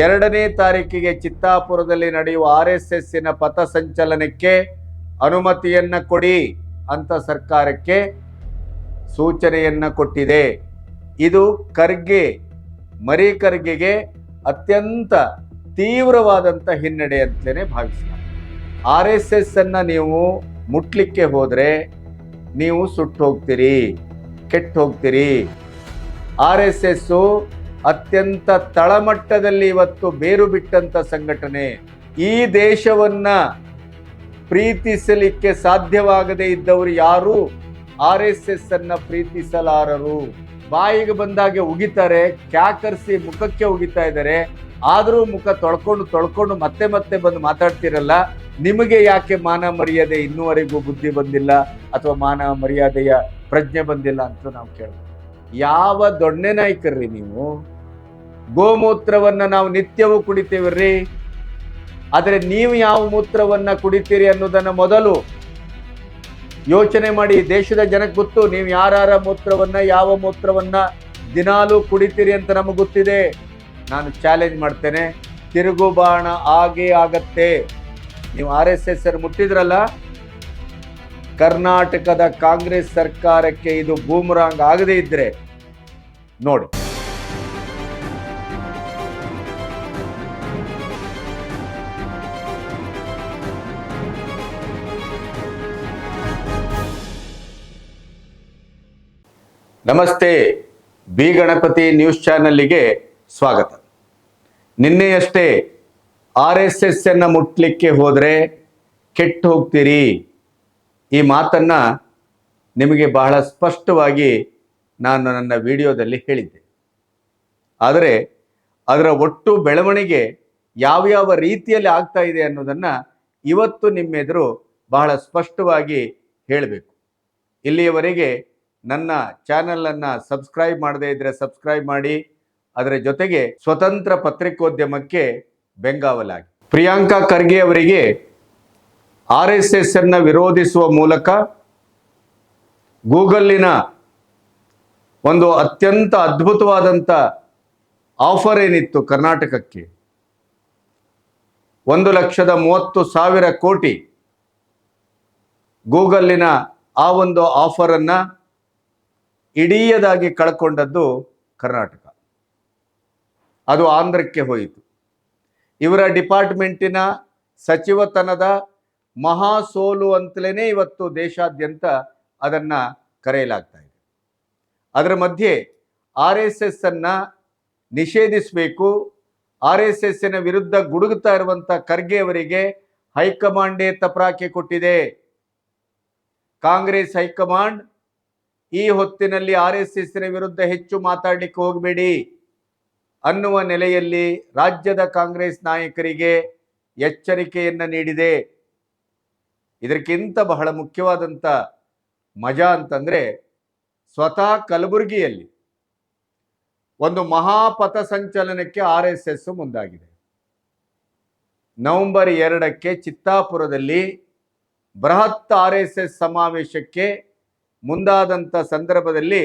ಎರಡನೇ ತಾರೀಕಿಗೆ ಚಿತ್ತಾಪುರದಲ್ಲಿ ನಡೆಯುವ ಆರ್ ಎಸ್ ಎಸ್ಸಿನ ಪಥಸಂಚಲನಕ್ಕೆ ಅನುಮತಿಯನ್ನು ಕೊಡಿ ಅಂತ ಸರ್ಕಾರಕ್ಕೆ ಸೂಚನೆಯನ್ನು ಕೊಟ್ಟಿದೆ. ಇದು ಖರ್ಗೆ, ಮರಿ ಖರ್ಗೆಗೆ ಅತ್ಯಂತ ತೀವ್ರವಾದಂಥ ಹಿನ್ನಡೆ ಅಂತಲೇ ಭಾವಿಸ್ತಾರೆ. ಆರ್ ಎಸ್ ಎಸ್ ಅನ್ನ ನೀವು ಮುಟ್ಲಿಕ್ಕೆ ಹೋದರೆ ನೀವು ಸುಟ್ಟು ಹೋಗ್ತೀರಿ, ಕೆಟ್ಟು ಹೋಗ್ತೀರಿ. ಆರ್ ಎಸ್ ಎಸ್ ಅತ್ಯಂತ ತಳಮಟ್ಟದಲ್ಲಿ ಇವತ್ತು ಬೇರು ಬಿಟ್ಟಂತ ಸಂಘಟನೆ. ಈ ದೇಶವನ್ನ ಪ್ರೀತಿಸಲಿಕ್ಕೆ ಸಾಧ್ಯವಾಗದೇ ಇದ್ದವರು ಯಾರು? ಆರ್ ಎಸ್ ಎಸ್ ಅನ್ನ ಪ್ರೀತಿಸಲಾರರು. ಬಾಯಿಗೆ ಬಂದಾಗೆ ಉಗಿತಾರೆ, ಕ್ಯಾಕರ್ಸಿ ಮುಖಕ್ಕೆ ಉಗಿತಾ ಇದ್ದಾರೆ. ಆದರೂ ಮುಖ ತೊಳ್ಕೊಂಡು ತೊಳ್ಕೊಂಡು ಮತ್ತೆ ಮತ್ತೆ ಬಂದು ಮಾತಾಡ್ತಿರಲ್ಲ. ನಿಮಗೆ ಯಾಕೆ ಮಾನ ಮರ್ಯಾದೆ ಇನ್ನೂವರೆಗೂ ಬುದ್ಧಿ ಬಂದಿಲ್ಲ ಅಥವಾ ಮಾನ ಮರ್ಯಾದೆಯ ಪ್ರಜ್ಞೆ ಬಂದಿಲ್ಲ ಅಂತ ನಾವು ಕೇಳ್ತೀವಿ ಯಾವ ದೊಣ್ಣೆ ನಾಯಕರ್ರಿ ನೀವು? ಗೋಮೂತ್ರವನ್ನ ನಾವು ನಿತ್ಯವೂ ಕುಡಿತೇವ್ರಿ? ಆದರೆ ನೀವು ಯಾವ ಮೂತ್ರವನ್ನು ಕುಡಿತೀರಿ ಅನ್ನೋದನ್ನು ಮೊದಲು ಯೋಚನೆ ಮಾಡಿ. ದೇಶದ ಜನಕ್ಕೆ ಗೊತ್ತು, ನೀವು ಯಾರ ಮೂತ್ರವನ್ನು, ಯಾವ ಮೂತ್ರವನ್ನು ದಿನಾಲೂ ಕುಡಿತೀರಿ ಅಂತ ನಮಗೆ ಗೊತ್ತಿದೆ. ನಾನು ಚಾಲೆಂಜ್ ಮಾಡ್ತೇನೆ. ತಿರುಗುಬಾಣ ಆಗೇ ಆಗತ್ತೆ. ನೀವು ಆರ್ ಎಸ್ ಎಸ್ ಮುಟ್ಟಿದ್ರಲ್ಲ? ಕರ್ನಾಟಕದ ಕಾಂಗ್ರೆಸ್ ಸರ್ಕಾರಕ್ಕೆ ಇದು ಬೂಮರಾಂಗ್ ಆಗದೇ ಇದ್ದರೆ ನೋಡಿ. ನಮಸ್ತೆ, ಬಿ ಗಣಪತಿ ನ್ಯೂಸ್ ಚಾನಲ್ಗೆ ಸ್ವಾಗತ. ನಿನ್ನೆಯಷ್ಟೇ ಆರ್ ಎಸ್ ಎಸ್ ಅನ್ನ ಮುಟ್ಲಿಕ್ಕೆ ಹೋದ್ರೆ ಕೆಟ್ಟು ಹೋಗ್ತೀರಿ. ಈ ಮಾತನ್ನ ನಿಮಗೆ ಬಹಳ ಸ್ಪಷ್ಟವಾಗಿ ನಾನು ನನ್ನ ವಿಡಿಯೋದಲ್ಲಿ ಹೇಳಿದ್ದೆ. ಆದರೆ ಅದರ ಒಟ್ಟು ಬೆಳವಣಿಗೆ ಯಾವ್ಯಾವ ರೀತಿಯಲ್ಲಿ ಆಗ್ತಾ ಇದೆ ಅನ್ನೋದನ್ನ ಇವತ್ತು ನಿಮ್ಮೆದುರು ಬಹಳ ಸ್ಪಷ್ಟವಾಗಿ ಹೇಳಬೇಕು. ಇಲ್ಲಿಯವರೆಗೆ ನನ್ನ ಚಾನೆಲನ್ನು ಸಬ್ಸ್ಕ್ರೈಬ್ ಮಾಡದೇ ಇದ್ದರೆ ಸಬ್ಸ್ಕ್ರೈಬ್ ಮಾಡಿ, ಅದರ ಜೊತೆಗೆ ಸ್ವತಂತ್ರ ಪತ್ರಿಕೋದ್ಯಮಕ್ಕೆ ಬೆಂಗಾವಲಾಗಿ. ಪ್ರಿಯಾಂಕಾ ಖರ್ಗೆ ಅವರಿಗೆ ಆರ್ ಎಸ್ ಎಸ್ ಅನ್ನು ವಿರೋಧಿಸುವ ಮೂಲಕ ಗೂಗಲ್ಲಿನ ಒಂದು ಅತ್ಯಂತ ಅದ್ಭುತವಾದಂಥ ಆಫರ್ ಏನಿತ್ತು ಕರ್ನಾಟಕಕ್ಕೆ? ಒಂದು ಲಕ್ಷದ ಮೂವತ್ತು ಸಾವಿರ ಕೋಟಿ ಗೂಗಲ್ಲಿನ ಆ ಒಂದು ಆಫರನ್ನು ಇಡೀಯದಾಗಿ ಕಳ್ಕೊಂಡದ್ದು ಕರ್ನಾಟಕ. ಅದು ಆಂಧ್ರಕ್ಕೆ ಹೋಯಿತು. ಇವರ ಡಿಪಾರ್ಟ್ಮೆಂಟಿನ ಸಚಿವತನದ ಮಹಾ ಸೋಲು ಅಂತಲೇ ಇವತ್ತು ದೇಶಾದ್ಯಂತ ಅದನ್ನು ಕರೆಯಲಾಗ್ತಾ ಇದೆ. ಅದರ ಮಧ್ಯೆ ಆರ್ ಎಸ್ ಎಸ್ ಅನ್ನ ನಿಷೇಧಿಸಬೇಕು, ಆರ್ ಎಸ್ ಎಸ್ಸಿನ ವಿರುದ್ಧ ಗುಡುಗುತ್ತಾ ಇರುವಂತ ಖರ್ಗೆ ಅವರಿಗೆ ಹೈಕಮಾಂಡೇ ತಪರಾಕೆ ಕೊಟ್ಟಿದೆ. ಕಾಂಗ್ರೆಸ್ ಹೈಕಮಾಂಡ್ ಈ ಹೊತ್ತಿನಲ್ಲಿ ಆರ್ ಎಸ್ ಎಸ್ಸಿನ ವಿರುದ್ಧ ಹೆಚ್ಚು ಮಾತಾಡಲಿಕ್ಕೆ ಹೋಗಬೇಡಿ ಅನ್ನುವ ನೆಲೆಯಲ್ಲಿ ರಾಜ್ಯದ ಕಾಂಗ್ರೆಸ್ ನಾಯಕರಿಗೆ ಎಚ್ಚರಿಕೆಯನ್ನ ನೀಡಿದೆ. ಇದಕ್ಕಿಂತ ಬಹಳ ಮುಖ್ಯವಾದಂಥ ಮಜಾ ಅಂತಂದ್ರೆ ಸ್ವತಃ ಕಲಬುರಗಿಯಲ್ಲಿ ಒಂದು ಮಹಾಪಥ ಸಂಚಲನಕ್ಕೆ ಆರ್ ಎಸ್ ಎಸ್ ಮುಂದಾಗಿದೆ. ನವೆಂಬರ್ ಎರಡಕ್ಕೆ ಚಿತ್ತಾಪುರದಲ್ಲಿ ಬೃಹತ್ ಆರ್ ಎಸ್ ಸಮಾವೇಶಕ್ಕೆ ಮುಂದಾದಂಥ ಸಂದರ್ಭದಲ್ಲಿ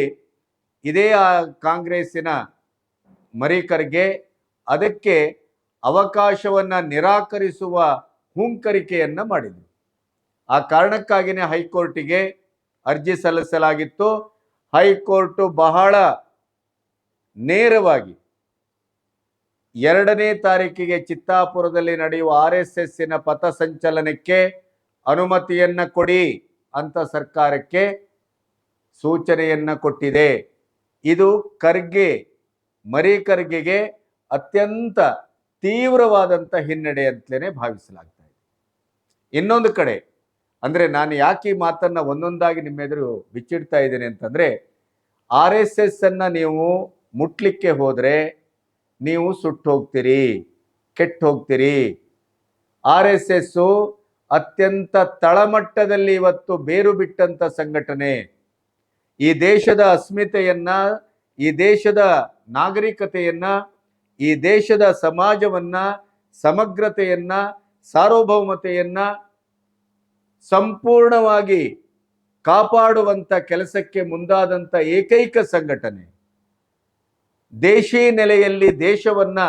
ಇದೇ ಆ ಕಾಂಗ್ರೆಸ್ಸಿನ ಮರಿಕರ್ಗೆ ಅದಕ್ಕೆ ಅವಕಾಶವನ್ನು ನಿರಾಕರಿಸುವ ಹುಂಕರಿಕೆಯನ್ನು ಮಾಡಿದರು ಆ ಕಾರಣಕ್ಕಾಗಿಯೇ ಹೈಕೋರ್ಟಿಗೆ ಅರ್ಜಿ ಸಲ್ಲಿಸಲಾಗಿತ್ತು. ಹೈಕೋರ್ಟು ಬಹಳ ನೇರವಾಗಿ ಎರಡನೇ ತಾರೀಕಿಗೆ ಚಿತ್ತಾಪುರದಲ್ಲಿ ನಡೆಯುವ ಆರ್ ಎಸ್ ಎಸ್ಸಿನ ಪಥಸಂಚಲನಕ್ಕೆ ಅನುಮತಿಯನ್ನ ಕೊಡಿ ಅಂತ ಸರ್ಕಾರಕ್ಕೆ ಸೂಚನೆಯನ್ನ ಕೊಟ್ಟಿದೆ. ಇದು ಖರ್ಗೆ, ಮರಿ ಖರ್ಗೆಗೆ ಅತ್ಯಂತ ತೀವ್ರವಾದಂಥ ಹಿನ್ನಡೆ ಅಂತಲೇ ಭಾವಿಸಲಾಗ್ತಾ ಇದೆ. ಇನ್ನೊಂದು ಕಡೆ, ಅಂದರೆ ನಾನು ಯಾಕೆ ಈ ಮಾತನ್ನು ಒಂದೊಂದಾಗಿ ನಿಮ್ಮೆದುರು ಬಿಚ್ಚಿಡ್ತಾ ಇದ್ದೇನೆ ಅಂತಂದರೆ, ಆರ್ ಎಸ್ ಎಸ್ ಅನ್ನು ನೀವು ಮುಟ್ಲಿಕ್ಕೆ ಹೋದರೆ ನೀವು ಸುಟ್ಟು ಹೋಗ್ತೀರಿ, ಕೆಟ್ಟು ಹೋಗ್ತೀರಿ. ಆರ್ ಎಸ್ ಎಸ್ ಅತ್ಯಂತ ತಳಮಟ್ಟದಲ್ಲಿ ಇವತ್ತು ಬೇರು ಬಿಟ್ಟಂಥ ಸಂಘಟನೆ ಈ ದೇಶದ ಅಸ್ಮಿತೆಯನ್ನ, ಈ ದೇಶದ ನಾಗರಿಕತೆಯನ್ನ, ಈ ದೇಶದ ಸಮಾಜವನ್ನ, ಸಮಗ್ರತೆಯನ್ನ, ಸಾರ್ವಭೌಮತೆಯನ್ನ ಸಂಪೂರ್ಣವಾಗಿ ಕಾಪಾಡುವಂತ ಕೆಲಸಕ್ಕೆ ಮುಂದಾದಂತ ಏಕೈಕ ಸಂಘಟನೆ. ದೇಶಿ ನೆಲೆಯಲ್ಲಿ ದೇಶವನ್ನ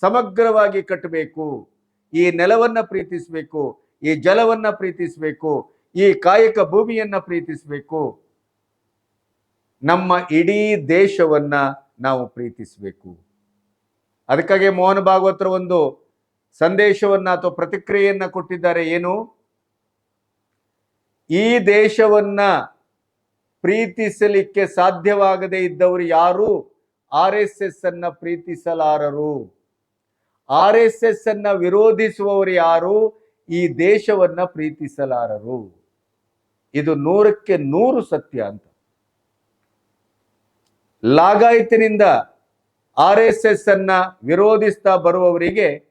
ಸಮಗ್ರವಾಗಿ ಕಟ್ಟಬೇಕು, ಈ ನೆಲವನ್ನ ಪ್ರೀತಿಸಬೇಕು, ಈ ಜಲವನ್ನ ಪ್ರೀತಿಸಬೇಕು, ಈ ಕಾಯಕ ಭೂಮಿಯನ್ನ ಪ್ರೀತಿಸಬೇಕು. ನಮ್ಮ ಇಡೀ ದೇಶವನ್ನ ನಾವು ಪ್ರೀತಿಸಬೇಕು. ಅದಕ್ಕಾಗಿ ಮೋಹನ್ ಭಾಗವತರ ಒಂದು ಸಂದೇಶವನ್ನ ಅಥವಾ ಪ್ರತಿಕ್ರಿಯೆಯನ್ನ ಕೊಟ್ಟಿದ್ದಾರೆ. ಏನು? ಈ ದೇಶವನ್ನ ಪ್ರೀತಿಸಲಿಕ್ಕೆ ಸಾಧ್ಯವಾಗದೇ ಇದ್ದವರು ಯಾರು? ಆರ್ ಎಸ್ ಎಸ್ ಅನ್ನ ಪ್ರೀತಿಸಲಾರರು. ಆರ್ ಎಸ್ ಎಸ್ ಅನ್ನ ವಿರೋಧಿಸುವವರು ಯಾರು? ಈ ದೇಶವನ್ನ ಪ್ರೀತಿಸಲಾರರು. ಇದು ನೂರಕ್ಕೆ ನೂರು ಸತ್ಯ ಅಂತ. ಲಾಗಾಯತಿನಿಂದ ಆರ್ ಎಸ್ ಎಸ್ ಅನ್ನ ವಿರೋಧಿಸ್ತಾ ಬರುವವರಿಗೆ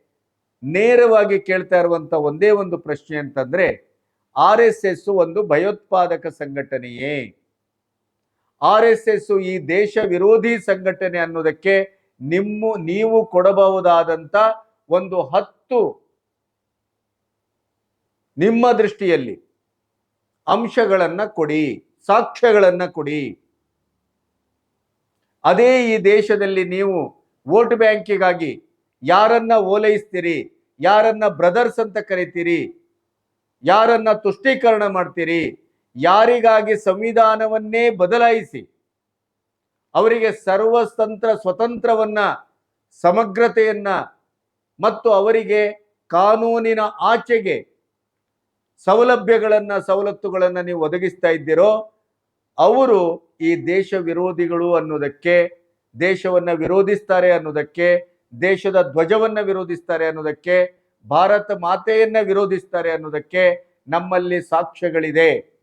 ನೇರವಾಗಿ ಕೇಳ್ತಾ ಇರುವಂತ ಒಂದೇ ಒಂದು ಪ್ರಶ್ನೆ ಅಂತಂದ್ರೆ, ಆರ್ ಎಸ್ ಒಂದು ಭಯೋತ್ಪಾದಕ ಸಂಘಟನೆಯೇ? ಆರ್ ಎಸ್ ಎಸ್ ಈ ದೇಶ ವಿರೋಧಿ ಸಂಘಟನೆ ಅನ್ನೋದಕ್ಕೆ ನಿಮ್ಮ, ನೀವು ಕೊಡಬಹುದಾದಂತ ಒಂದು ಹತ್ತು ನಿಮ್ಮ ದೃಷ್ಟಿಯಲ್ಲಿ ಅಂಶಗಳನ್ನ ಕೊಡಿ, ಸಾಕ್ಷ್ಯಗಳನ್ನ ಕೊಡಿ. ಅದೇ ಈ ದೇಶದಲ್ಲಿ ನೀವು ವೋಟ್ ಬ್ಯಾಂಕಿಗಾಗಿ ಯಾರನ್ನ ಓಲೈಸ್ತೀರಿ, ಯಾರನ್ನ ಬ್ರದರ್ಸ್ ಅಂತ ಕರಿತೀರಿ, ಯಾರನ್ನ ತುಷ್ಟೀಕರಣ ಮಾಡ್ತೀರಿ, ಯಾರಿಗಾಗಿ ಸಂವಿಧಾನವನ್ನೇ ಬದಲಾಯಿಸಿ, ಅವರಿಗೆ ಸರ್ವತಂತ್ರ ಸ್ವತಂತ್ರವನ್ನ, ಸಮಗ್ರತೆಯನ್ನ ಮತ್ತು ಅವರಿಗೆ ಕಾನೂನಿನ ಆಚೆಗೆ ಸೌಲಭ್ಯಗಳನ್ನ ಸವಲತ್ತುಗಳನ್ನ ನೀವು ಒದಗಿಸ್ತಾ ಇದ್ದೀರೋ, ಅವರು ಈ ದೇಶ ವಿರೋಧಿಗಳು ಅನ್ನೋದಕ್ಕೆ, ದೇಶವನ್ನ ವಿರೋಧಿಸ್ತಾರೆ ಅನ್ನೋದಕ್ಕೆ, ದೇಶದ ಧ್ವಜವನ್ನ ವಿರೋಧಿಸ್ತಾರೆ ಅನ್ನೋದಕ್ಕೆ, ಭಾರತ ಮಾತೆಯನ್ನ ವಿರೋಧಿಸ್ತಾರೆ ಅನ್ನೋದಕ್ಕೆ ನಮ್ಮಲ್ಲಿ ಸಾಕ್ಷ್ಯಗಳಿದೆ.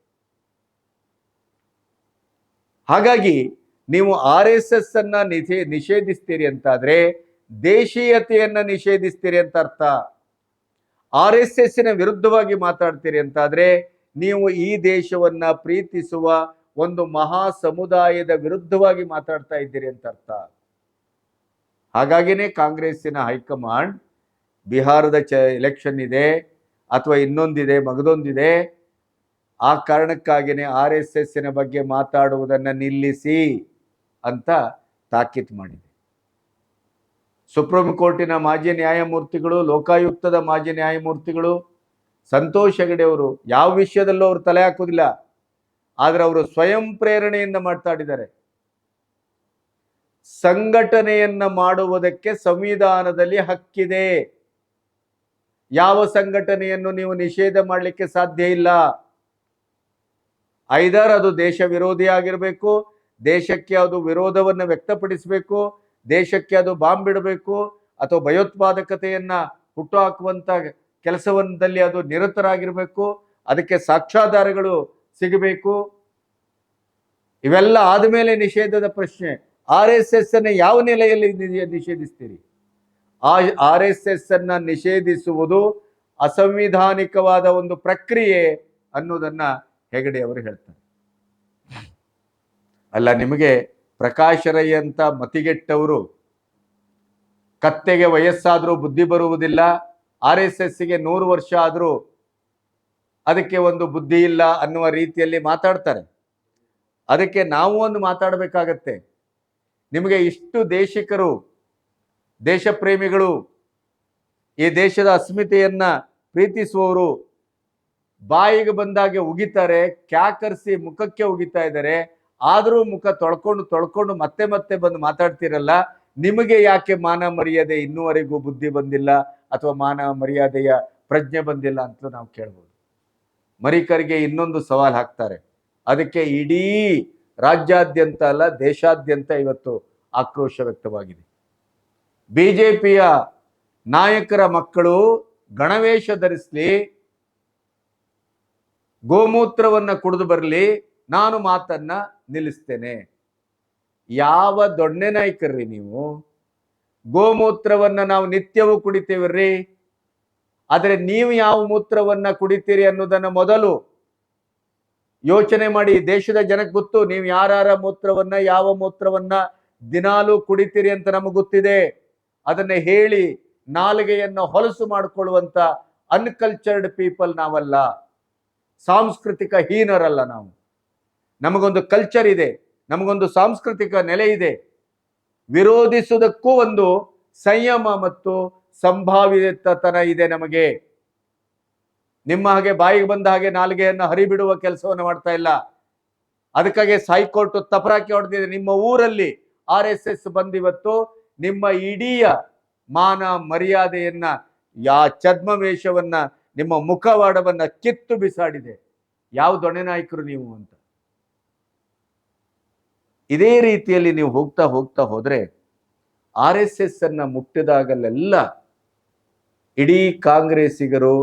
ಹಾಗಾಗಿ ನೀವು ಆರ್ ಎಸ್ ಎಸ್ ಅನ್ನ ನಿಷೇ ನಿಷೇಧಿಸ್ತೀರಿ ಅಂತಾದ್ರೆ ದೇಶೀಯತೆಯನ್ನ ನಿಷೇಧಿಸ್ತೀರಿ ಅಂತ ಅರ್ಥ. ಆರ್ ಎಸ್ ವಿರುದ್ಧವಾಗಿ ಮಾತಾಡ್ತೀರಿ ಅಂತಾದ್ರೆ ನೀವು ಈ ದೇಶವನ್ನ ಪ್ರೀತಿಸುವ ಒಂದು ಮಹಾ ಸಮುದಾಯದ ವಿರುದ್ಧವಾಗಿ ಮಾತಾಡ್ತಾ ಇದ್ದೀರಿ ಅಂತ ಅರ್ಥ. ಹಾಗಾಗಿನೇ ಕಾಂಗ್ರೆಸ್ಸಿನ ಹೈಕಮಾಂಡ್ ಬಿಹಾರದ ಚ ಎಲೆಕ್ಷನ್ ಇದೆ, ಅಥವಾ ಇನ್ನೊಂದಿದೆ, ಮಗದೊಂದಿದೆ, ಆ ಕಾರಣಕ್ಕಾಗಿನೇ ಆರ್ ಎಸ್ ಎಸ್ಸಿನ ಬಗ್ಗೆ ಮಾತಾಡುವುದನ್ನ ನಿಲ್ಲಿಸಿ ಅಂತ ತಾಕೀತು ಮಾಡಿದೆ. ಸುಪ್ರೀಂ ಕೋರ್ಟಿನ ಮಾಜಿ ನ್ಯಾಯಮೂರ್ತಿಗಳು, ಲೋಕಾಯುಕ್ತದ ಮಾಜಿ ನ್ಯಾಯಮೂರ್ತಿಗಳು, ಸಂತೋಷ್ ಹೆಗಡೆ ಅವರು ಯಾವ ವಿಷಯದಲ್ಲೂ ಅವರು ತಲೆ ಹಾಕುವುದಿಲ್ಲ. ಆದ್ರೆ ಅವರು ಸ್ವಯಂ ಪ್ರೇರಣೆಯಿಂದ ಮಾತಾಡಿದ್ದಾರೆ ಸಂಘಟನೆಯನ್ನ ಮಾಡುವುದಕ್ಕೆ ಸಂವಿಧಾನದಲ್ಲಿ ಹಕ್ಕಿದೆ. ಯಾವ ಸಂಘಟನೆಯನ್ನು ನೀವು ನಿಷೇಧ ಮಾಡಲಿಕ್ಕೆ ಸಾಧ್ಯ ಇಲ್ಲ. ಐದರ್ ಅದು ದೇಶ ವಿರೋಧಿ ಆಗಿರಬೇಕು, ದೇಶಕ್ಕೆ ಅದು ವಿರೋಧವನ್ನು ವ್ಯಕ್ತಪಡಿಸಬೇಕು, ದೇಶಕ್ಕೆ ಅದು ಬಾಂಬ್ ಬಿಡಬೇಕು ಅಥವಾ ಭಯೋತ್ಪಾದಕತೆಯನ್ನ ಹುಟ್ಟುಹಾಕುವಂತ ಕೆಲಸವನ್ನದಲ್ಲಿ ಅದು ನಿರತರಾಗಿರಬೇಕು. ಅದಕ್ಕೆ ಸಾಕ್ಷ್ಯಾಧಾರಗಳು ಸಿಗಬೇಕು. ಇವೆಲ್ಲ ಆದಮೇಲೆ ನಿಷೇಧದ ಪ್ರಶ್ನೆ. ಆರ್ ಎಸ್ ಎಸ್ ಅನ್ನ ಯಾವ ನೆಲೆಯಲ್ಲಿ ನಿಷೇಧಿಸ್ತೀರಿ? ಆ ಆರ್ ಎಸ್ ಎಸ್ ಅನ್ನ ನಿಷೇಧಿಸುವುದು ಅಸಂವಿಧಾನಿಕವಾದ ಒಂದು ಪ್ರಕ್ರಿಯೆ ಅನ್ನೋದನ್ನ ಹೆಗಡೆ ಅವರು ಹೇಳ್ತಾರೆ. ಅಲ್ಲ, ನಿಮಗೆ ಪ್ರಕಾಶ್ ರೈ ಅಂತ ಮತಿಗೆಟ್ಟವರು ಕತ್ತೆಗೆ ವಯಸ್ಸಾದರೂ ಬುದ್ಧಿ ಬರುವುದಿಲ್ಲ, ಆರ್ ಎಸ್ ಎಸ್ಗೆ ನೂರು ವರ್ಷ ಆದ್ರೂ ಅದಕ್ಕೆ ಒಂದು ಬುದ್ಧಿ ಇಲ್ಲ ಅನ್ನುವ ರೀತಿಯಲ್ಲಿ ಮಾತಾಡ್ತಾರೆ. ಅದಕ್ಕೆ ನಾವು ಒಂದು ಮಾತಾಡಬೇಕಾಗತ್ತೆ. ನಿಮಗೆ ಇಷ್ಟು ದೇಶಿಕರು, ದೇಶಪ್ರೇಮಿಗಳು, ಈ ದೇಶದ ಅಸ್ಮಿತೆಯನ್ನ ಪ್ರೀತಿಸುವವರು ಬಾಯಿಗೆ ಬಂದಾಗೆ ಉಗಿತಾರೆ, ಕ್ಯಾಕರಿಸಿ ಮುಖಕ್ಕೆ ಉಗಿತಾ ಇದ್ದಾರೆ. ಆದರೂ ಮುಖ ತೊಳ್ಕೊಂಡು ತೊಳ್ಕೊಂಡು ಮತ್ತೆ ಮತ್ತೆ ಬಂದು ಮಾತಾಡ್ತಿರಲ್ಲ. ನಿಮಗೆ ಯಾಕೆ ಮಾನ ಮರ್ಯಾದೆ ಇನ್ನೂವರೆಗೂ ಬುದ್ಧಿ ಬಂದಿಲ್ಲ ಅಥವಾ ಮಾನ ಮರ್ಯಾದೆಯ ಪ್ರಜ್ಞೆ ಬಂದಿಲ್ಲ ಅಂತ ನಾವು ಕೇಳ್ಬೋದು. ಮರಿಕರಿಗೆ ಇನ್ನೊಂದು ಸವಾಲು ಹಾಕ್ತಾರೆ. ಅದಕ್ಕೆ ಇಡೀ ರಾಜ್ಯಾದ್ಯಂತ ಅಲ್ಲ, ದೇಶಾದ್ಯಂತ ಇವತ್ತು ಆಕ್ರೋಶ ವ್ಯಕ್ತವಾಗಿದೆ. ಬಿ ಜೆ ಪಿಯ ನಾಯಕರ ಮಕ್ಕಳು ಗಣವೇಶ ಧರಿಸಲಿ, ಗೋಮೂತ್ರವನ್ನು ಕುಡಿದು ಬರಲಿ, ನಾನು ಮಾತನ್ನ ನಿಲ್ಲಿಸ್ತೇನೆ. ಯಾವ ದೊಣ್ಣೆ ನಾಯಕರ್ರಿ ನೀವು? ಗೋಮೂತ್ರವನ್ನು ನಾವು ನಿತ್ಯವೂ ಕುಡಿತೇವ್ರಿ? ಆದ್ರೆ ನೀವು ಯಾವ ಮೂತ್ರವನ್ನ ಕುಡಿತೀರಿ ಅನ್ನೋದನ್ನ ಮೊದಲು ಯೋಚನೆ ಮಾಡಿ. ದೇಶದ ಜನಕ್ಕೆ ಗೊತ್ತು, ನೀವು ಯಾರ ಮೂತ್ರವನ್ನ, ಯಾವ ಮೂತ್ರವನ್ನ ದಿನಾಲೂ ಕುಡಿತೀರಿ ಅಂತ ನಮಗೆ ಗೊತ್ತಿದೆ. ಅದನ್ನ ಹೇಳಿ ನಾಲಿಗೆಯನ್ನ ಹೊಲಸು ಮಾಡಿಕೊಳ್ಳುವಂತ ಅನ್ಕಲ್ಚರ್ಡ್ ಪೀಪಲ್ ನಾವಲ್ಲ. ಸಾಂಸ್ಕೃತಿಕ ಹೀನರಲ್ಲ ನಾವು. ನಮಗೊಂದು ಕಲ್ಚರ್ ಇದೆ, ನಮಗೊಂದು ಸಾಂಸ್ಕೃತಿಕ ನೆಲೆ ಇದೆ. ವಿರೋಧಿಸುವುದಕ್ಕೂ ಒಂದು ಸಂಯಮ ಮತ್ತು ಸಂಭಾವಿತತನ ಇದೆ ನಮಗೆ. ನಿಮ್ಮ ಹಾಗೆ ಬಾಯಿಗೆ ಬಂದ ಹಾಗೆ ನಾಲಿಗೆಯನ್ನು ಹರಿಬಿಡುವ ಕೆಲಸವನ್ನು ಮಾಡ್ತಾ ಇಲ್ಲ. ಅದಕ್ಕಾಗಿ ಹೈಕೋರ್ಟ್ ತಪರಾಕಿ ಹೊಡೆದಿದೆ. ನಿಮ್ಮ ಊರಲ್ಲಿ ಆರ್ ಎಸ್ ಎಸ್ ಬಂದಿವತ್ತು ನಿಮ್ಮ ಇಡೀ ಮಾನ ಮರ್ಯಾದೆಯನ್ನ, ಯಾ ಛದ್ಮವೇಷವನ್ನ, ನಿಮ್ಮ ಮುಖವಾಡವನ್ನ ಕಿತ್ತು ಬಿಸಾಡಿದೆ. ಯಾವ ದೊಣೆ ನಾಯಕರು ನೀವು ಅಂತ. ಇದೇ ರೀತಿಯಲ್ಲಿ ನೀವು ಹೋಗ್ತಾ ಹೋಗ್ತಾ ಹೋದ್ರೆ ಆರ್ ಎಸ್ ಎಸ್ ಅನ್ನ ಮುಟ್ಟಿದಾಗಲೆಲ್ಲ ಇಡೀ ಕಾಂಗ್ರೆಸ್ಸಿಗರು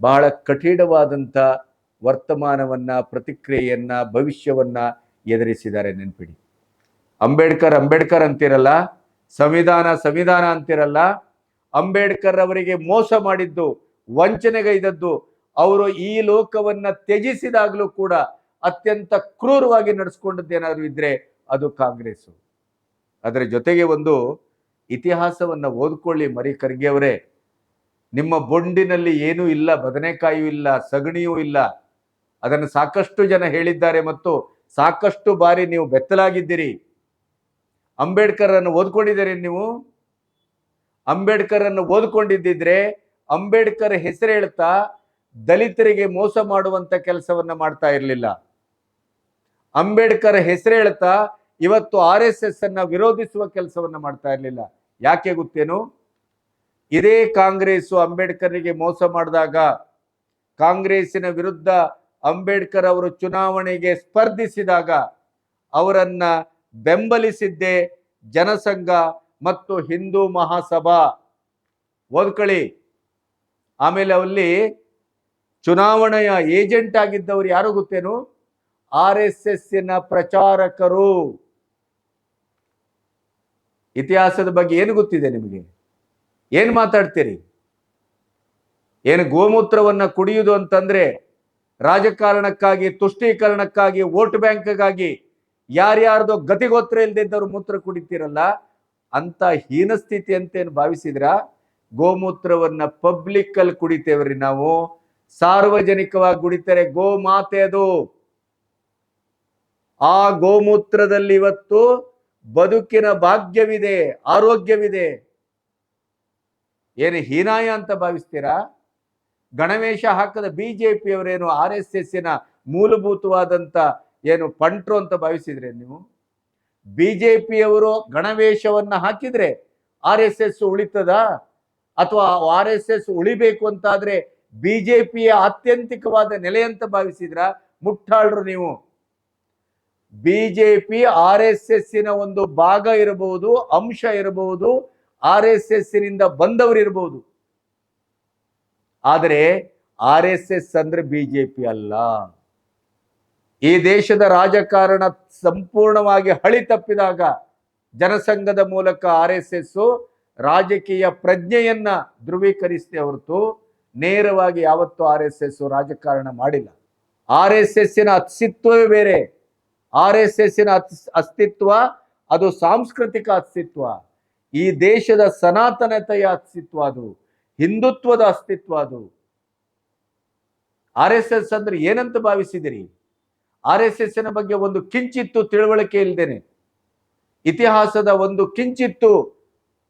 ಬಹಳ ಕಠಿಣವಾದಂಥ ವರ್ತಮಾನವನ್ನ, ಪ್ರತಿಕ್ರಿಯೆಯನ್ನ, ಭವಿಷ್ಯವನ್ನ ಎದುರಿಸಿದ್ದಾರೆ ನೆನ್ಪಿಡಿ. ಅಂಬೇಡ್ಕರ್ ಅಂಬೇಡ್ಕರ್ ಅಂತಿರಲ್ಲ, ಸಂವಿಧಾನ ಸಂವಿಧಾನ ಅಂತಿರಲ್ಲ, ಅಂಬೇಡ್ಕರ್ ಅವರಿಗೆ ಮೋಸ ಮಾಡಿದ್ದು, ವಂಚನೆಗೈದದ್ದು, ಅವರು ಈ ಲೋಕವನ್ನ ತ್ಯಜಿಸಿದಾಗಲೂ ಕೂಡ ಅತ್ಯಂತ ಕ್ರೂರವಾಗಿ ನಡೆಸ್ಕೊಂಡದ್ದೇನಾದ್ರು ಇದ್ರೆ ಅದು ಕಾಂಗ್ರೆಸ್ ಅದರ ಜೊತೆಗೆ ಒಂದು ಇತಿಹಾಸವನ್ನ ಓದ್ಕೊಳ್ಳಿ ಮರಿ ಖರ್ಗೆ ಅವರೇ. ನಿಮ್ಮ ಬೊಂಡಿನಲ್ಲಿ ಏನೂ ಇಲ್ಲ ಬದನೆಕಾಯಿಯೂ ಇಲ್ಲ, ಸಗಣಿಯೂ ಇಲ್ಲ. ಅದನ್ನು ಸಾಕಷ್ಟು ಜನ ಹೇಳಿದ್ದಾರೆ ಮತ್ತು ಸಾಕಷ್ಟು ಬಾರಿ ನೀವು ಬೆತ್ತಲಾಗಿದ್ದೀರಿ. ಅಂಬೇಡ್ಕರ್ ಅನ್ನು ಓದ್ಕೊಂಡಿದ್ದೀರಿ ನೀವು? ಅಂಬೇಡ್ಕರ್ ಅನ್ನು ಓದ್ಕೊಂಡಿದ್ದಿದ್ರೆ ಅಂಬೇಡ್ಕರ್ ಹೆಸರು ಹೇಳ್ತಾ ದಲಿತರಿಗೆ ಮೋಸ ಮಾಡುವಂತ ಕೆಲಸವನ್ನ ಮಾಡ್ತಾ ಇರಲಿಲ್ಲ. ಅಂಬೇಡ್ಕರ್ ಹೆಸರು ಹೇಳ್ತಾ ಇವತ್ತು ಆರ್ ಎಸ್ ಎಸ್ ಅನ್ನ ವಿರೋಧಿಸುವ ಕೆಲಸವನ್ನ ಮಾಡ್ತಾ ಇರಲಿಲ್ಲ. ಯಾಕೆ ಗೊತ್ತೇನು? ಇದೇ ಕಾಂಗ್ರೆಸ್ ಅಂಬೇಡ್ಕರ್ಗೆ ಮೋಸ ಮಾಡಿದಾಗ ಕಾಂಗ್ರೆಸ್ಸಿನ ವಿರುದ್ಧ ಅಂಬೇಡ್ಕರ್ ಅವರು ಚುನಾವಣೆಗೆ ಸ್ಪರ್ಧಿಸಿದಾಗ ಅವರನ್ನ ಬೆಂಬಲಿಸಿದ್ದೇ ಜನಸಂಘ ಮತ್ತು ಹಿಂದೂ ಮಹಾಸಭಾ. ಓದ್ಕೊಳ್ಳಿ ಆಮೇಲೆ ಅಲ್ಲಿ ಚುನಾವಣೆಯ ಏಜೆಂಟ್ ಆಗಿದ್ದವರು ಯಾರು ಗೊತ್ತೇನು? ಆರ್ ಎಸ್ ಎಸ್ಸಿನ ಪ್ರಚಾರಕರು. ಇತಿಹಾಸದ ಬಗ್ಗೆ ಏನು ಗೊತ್ತಿದೆ ನಿಮಗೆ? ಏನು ಮಾತಾಡ್ತೀರಿ? ಏನು ಗೋಮೂತ್ರವನ್ನ ಕುಡಿಯುವುದು ಅಂತಂದ್ರೆ ರಾಜಕಾರಣಕ್ಕಾಗಿ, ತುಷ್ಟೀಕರಣಕ್ಕಾಗಿ, ವೋಟ್ ಬ್ಯಾಂಕ್ಗಾಗಿ ಯಾರ್ಯಾರ್ದೋ ಗತಿಗೋತ್ರ ಇಲ್ದಿದ್ದವ್ರು ಮೂತ್ರ ಕುಡಿತೀರಲ್ಲ, ಅಂತ ಹೀನ ಸ್ಥಿತಿ ಅಂತೇನು ಭಾವಿಸಿದ್ರ? ಗೋಮೂತ್ರವನ್ನ ಪಬ್ಲಿಕ್ ಅಲ್ಲಿ ಕುಡಿತೇವ್ರಿ ನಾವು. ಸಾರ್ವಜನಿಕವಾಗಿ ಕುಡಿತಾರೆ ಗೋ ಮಾತೆ ಅದು ಆ ಗೋಮೂತ್ರದಲ್ಲಿ ಇವತ್ತು ಬದುಕಿನ ಭಾಗ್ಯವಿದೆ, ಆರೋಗ್ಯವಿದೆ. ಏನು ಹೀನಾಯ ಅಂತ ಭಾವಿಸ್ತೀರಾ? ಗಣವೇಶ ಹಾಕದ ಬಿ ಜೆ ಪಿಯವರೇನು ಆರ್ ಎಸ್ ಎಸ್ಸಿನ ಮೂಲಭೂತವಾದಂತ ಏನು ಪಂಟ್ರು ಅಂತ ಭಾವಿಸಿದ್ರೆ ನೀವು? ಬಿ ಜೆ ಪಿಯವರು ಗಣವೇಶವನ್ನ ಹಾಕಿದ್ರೆ ಆರ್ ಎಸ್ ಎಸ್ ಉಳಿತದ? ಅಥವಾ ಆರ್ ಎಸ್ ಎಸ್ ಉಳಿಬೇಕು ಜೆ ಪಿಯ ಆತ್ಯಂತಿಕವಾದ ನೆಲೆ ಅಂತ ಭಾವಿಸಿದ್ರ? ಮುಟ್ಟಾಳ್ರು ನೀವು. B J P R S ಎಸ್ಸಿನ ಒಂದು ಭಾಗ ಇರಬಹುದು, ಅಂಶ ಇರಬಹುದು ಆರ್ ಎಸ್ ಎಸ್ಸಿನಿಂದ ಬಂದವರು ಇರಬಹುದು ಆದರೆ ಆರ್ ಎಸ್ ಎಸ್ ಅಂದ್ರೆ ಬಿಜೆಪಿ ಅಲ್ಲ. ಈ ದೇಶದ ರಾಜಕಾರಣ ಸಂಪೂರ್ಣವಾಗಿ ಹಳಿ ತಪ್ಪಿದಾಗ ಜನಸಂಘದ ಮೂಲಕ ಆರ್ ಎಸ್ ಎಸ್ ರಾಜಕೀಯ ಪ್ರಜ್ಞೆಯನ್ನ ಧ್ರುವೀಕರಿಸಿದೆ ಹೊರತು ನೇರವಾಗಿ ಯಾವತ್ತೂ ಆರ್ ಎಸ್ ಎಸ್ ರಾಜಕಾರಣ ಮಾಡಿಲ್ಲ. ಆರ್ ಎಸ್ ಎಸ್ಸಿನ ಅಸ್ತಿತ್ವವೇ ಬೇರೆ. ಆರ್ ಎಸ್ ಎಸ್ಸಿನ ಅಸ್ತಿತ್ವ ಅದು ಸಾಂಸ್ಕೃತಿಕ ಅಸ್ತಿತ್ವ. ಈ ದೇಶದ ಸನಾತನತೆಯ ಅಸ್ತಿತ್ವ ಅದು, ಹಿಂದುತ್ವದ ಅಸ್ತಿತ್ವ ಅದು. ಆರ್ ಎಸ್ ಎಸ್ ಅಂದ್ರೆ ಏನಂತ ಭಾವಿಸಿದಿರಿ? ಆರ್ ಎಸ್ ಎಸ್ನ ಬಗ್ಗೆ ಒಂದು ಕಿಂಚಿತ್ತು ತಿಳುವಳಿಕೆ ಇಲ್ದೇನೆ, ಇತಿಹಾಸದ ಒಂದು ಕಿಂಚಿತ್ತು